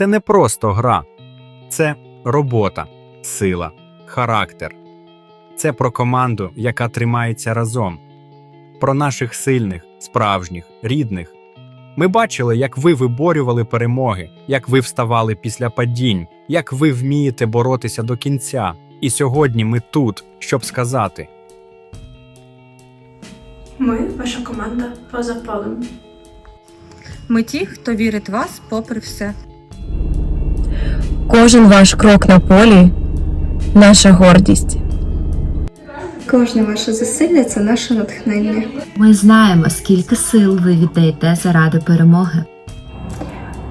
це не просто гра, це робота, сила, характер. Це про команду, яка тримається разом, про наших сильних, справжніх, рідних. Ми бачили, як ви виборювали перемоги, як ви вставали після падінь, як ви вмієте боротися до кінця. І сьогодні ми тут, щоб сказати: Ми ваша команда поза полем. Ми ті, хто вірить в вас попри все. Кожен ваш крок на полі наша гордість. Кожне ваше зусилля це наше натхнення. Ми знаємо, скільки сил ви віддаєте заради перемоги.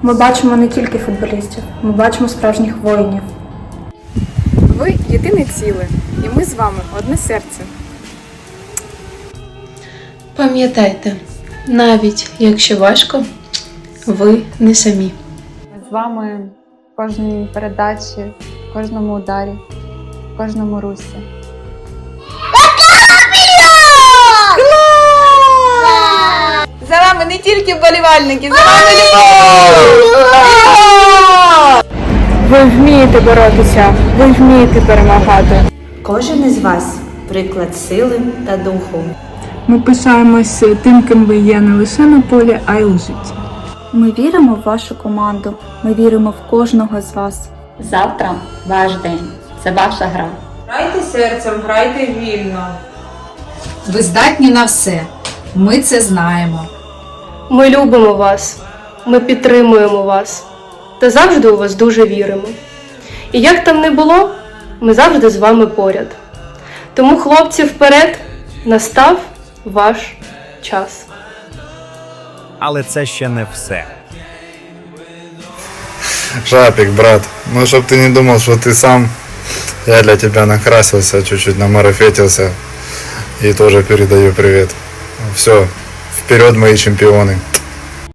Ми бачимо не тільки футболістів, ми бачимо справжніх воїнів. Ви єдине ціле, і ми з вами одне серце. Пам'ятайте, навіть якщо важко, ви не самі. Ми з вами кожній передачі, в кожному ударі, в кожному русі. За вами не тільки вболівальники, за вами любов! Ви вмієте боротися, ви вмієте перемагати. Кожен із вас приклад сили та духу. Ми пишаємося тим, ким ви є не лише на полі, а й у житті. Ми віримо в вашу команду. Ми віримо в кожного з вас. Завтра ваш день. Це ваша гра. Грайте серцем, грайте вільно. Ви здатні на все. Ми це знаємо. Ми любимо вас, ми підтримуємо вас та завжди у вас дуже віримо. І як там не було, ми завжди з вами поряд. Тому, хлопці, вперед, настав ваш час але це ще не все. Шапик, брат, ну чтоб ты не думал, что ты сам, я для тебя накрасился, чуть-чуть намарафетился и тоже передаю привет. Все, вперед мои чемпионы.